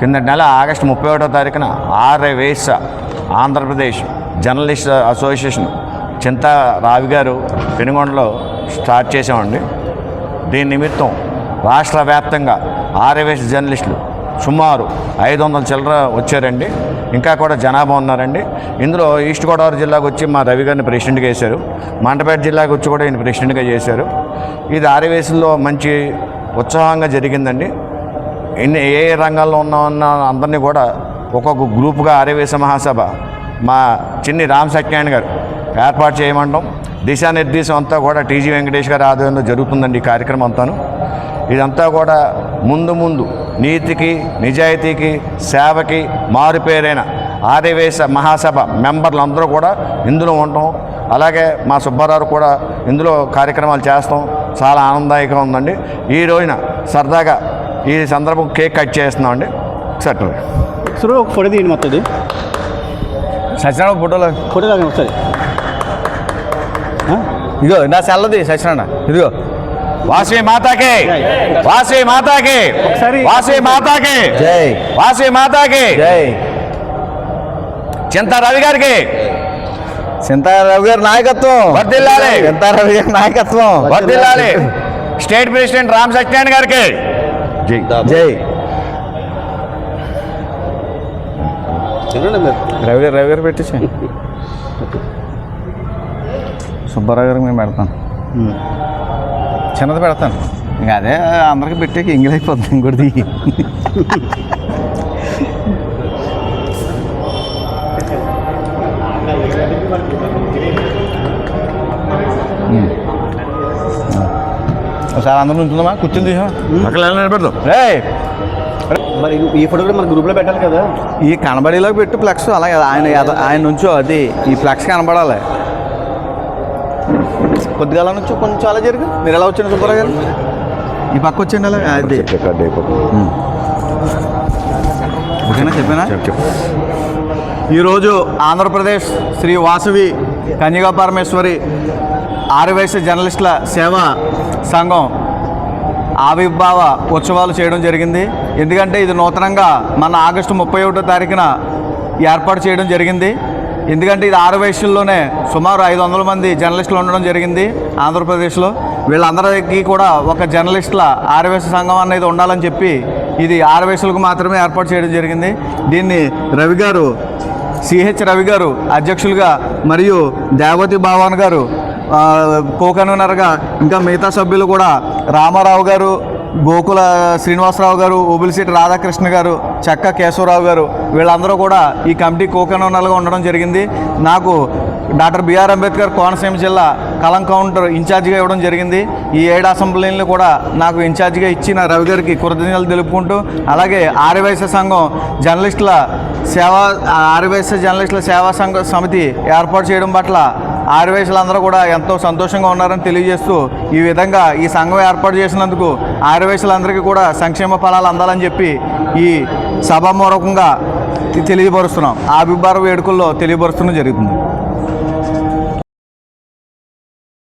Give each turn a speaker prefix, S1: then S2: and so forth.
S1: కిందటి నెల ఆగస్టు ముప్పై ఒకటో తారీఖున ఆర్ఎవేస ఆంధ్రప్రదేశ్ జర్నలిస్ట్ అసోసియేషన్ చింత రావి గారు పెనుగొండలో స్టార్ట్ చేసామండి దీని నిమిత్తం రాష్ట్ర వ్యాప్తంగా ఆర్ఎవేస్ జర్నలిస్టులు సుమారు ఐదు వందల చిల్లర వచ్చారండి. ఇంకా కూడా జనాభా ఉన్నారండి. ఇందులో ఈస్ట్ గోదావరి జిల్లాకు వచ్చి మా రవి గారిని ప్రెసిడెంట్గా వేశారు మంటపేట జిల్లాకు వచ్చి కూడా ఈయన ప్రెసిడెంట్గా చేశారు. ఇది ఆర్ఎవేస్లో మంచి ఉత్సాహంగా జరిగిందండి. ఎన్ని ఏ ఏ రంగాల్లో ఉన్న అందరినీ కూడా ఒక్కొక్క గ్రూపుగా ఆర్యవేశ మహాసభ. మా చిన్ని రామ్ సత్యనారాయణ గారు ఏర్పాటు చేయమంటాం. దిశానిర్దేశం అంతా కూడా టీజీ వెంకటేష్ గారి ఆధ్వర్యంలో జరుగుతుందండి ఈ కార్యక్రమం అంతాను. ఇదంతా కూడా ముందు ముందు నీతికి నిజాయితీకి సేవకి మారుపేరైన ఆర్యవేశ మహాసభ మెంబర్లు అందరూ కూడా ఇందులో ఉంటాం. అలాగే మా సుబ్బారావు కూడా ఇందులో కార్యక్రమాలు చేస్తాం. చాలా ఆనందదాయకంగా ఉందండి. ఈ రోజున సరదాగా ఈ సందర్భం కేక్ కట్ చేస్తున్నామండి సరే
S2: సార్ ఒక ఫోటో తీయండి మొత్తం
S1: సత్యనారాయణ ఫోటోలో
S2: ఫోటో తాగండి ఒకసారి?
S1: ఇదిగో నా సెల్లది సత్యనారాయణ. ఇదిగో. వాసవి మాతాకి. వాసవి మాతాకి.
S2: ఒకసారి-
S1: వాసవి మాతాకి.
S3: జై.
S1: వాసవి మాతాకి.
S3: జై.
S1: చింత రవి గారికి.
S3: చింతారావు గారి నాయకత్వం.
S1: వర్ధిల్లాలి.
S3: చింతారావు గారి నాయకత్వం.
S1: వర్ధిల్లాలి. స్టేట్ ప్రెసిడెంట్ రామ్ సత్యనారాయణ గారికి. జై
S3: జై
S2: తినండి మీరు
S3: రవి గారు రవి గారు పెట్టేసి సుబ్బారావు గారికి మేము పెడతాను చిన్నది పెడతాను ఇంకా అదే అందరికి పెట్టాక ఇంగిల్ అయిపోతుంది ఇంకోటి ఒకసారి అందరూ ఉంటుందమ్మా కూర్చుని తీసా
S1: అక్కడ నిలబెడదాం
S3: రే
S2: మరి ఈ ఫోటో కూడా మన గ్రూప్లో పెట్టాలి కదా.
S3: ఈ కనబడేలోకి పెట్టు ఫ్లెక్స్ అలాగే ఆయన ఆయన నుంచో అది ఈ ఫ్లెక్స్ కనబడాలి. కొద్దిగా అలా నుంచో కొంచెం అలా జరుగు. మీరు ఎలా వచ్చాను సుబ్బారావు గారు? ఈ పక్క వచ్చేయండి అలా. అది. ఓకేనా? చెప్పానా? ఈరోజు ఆంధ్రప్రదేశ్ శ్రీ వాసవి కన్యగా పరమేశ్వరి ఆరువైశ్య జర్నలిస్టుల సేవా సంఘం ఆవిర్భావ ఉత్సవాలు చేయడం జరిగింది. ఎందుకంటే ఇది నూతనంగా మన ఆగస్టు ముప్పై ఒకటో తారీఖున ఏర్పాటు చేయడం జరిగింది. ఎందుకంటే ఇది ఆరు వయసుల్లోనే సుమారు ఐదు వందల మంది జర్నలిస్టులు ఉండడం జరిగింది ఆంధ్రప్రదేశ్లో. వీళ్ళందరికీ కూడా ఒక జర్నలిస్టుల ఆర్యవేశ సంఘం అనేది ఉండాలని చెప్పి ఇది ఆరు వయసులకు మాత్రమే ఏర్పాటు చేయడం జరిగింది. దీన్ని రవి గారు సిహెచ్ రవి గారు అధ్యక్షులుగా మరియు దేవతి భావాన్ గారు ఆ, ఇంకా మిగతా సభ్యులు కూడా రామారావు గారు గోకుల శ్రీనివాసరావు గారు ఓబులిశెట్టి రాధాకృష్ణ గారు చెక్క కేశవరావు గారు వీళ్ళందరూ కూడా ఈ కమిటీ కో ఉండడం జరిగింది. నాకు డాక్టర్ బిఆర్ అంబేద్కర్ కోనసీమ జిల్లా కలం కౌంటర్ ఇన్ఛార్జిగా ఇవ్వడం జరిగింది. ఈ ఏడు అసెంబ్లీని కూడా నాకు ఇన్ఛార్జిగా ఇచ్చిన రవి గారికి కృతజ్ఞతలు తెలుపుకుంటూ అలాగే ఆర్యవైశ్య సంఘం జర్నలిస్టుల సేవా ఆర్యవైశ్య జర్నలిస్టుల సేవా సంఘ సమితి ఏర్పాటు చేయడం పట్ల ఆర్యవైశ్యులందరూ కూడా ఎంతో సంతోషంగా ఉన్నారని తెలియజేస్తూ ఈ విధంగా ఈ సంఘం ఏర్పాటు చేసినందుకు ఆర్యవైశ్యులందరికీ కూడా సంక్షేమ ఫలాలు అందాలని చెప్పి ఈ సభామూలకంగా తెలియపరుస్తున్నాం. ఆవిర్భావ వేడుకల్లో తెలియపరుస్తున్నాం జరుగుతుంది.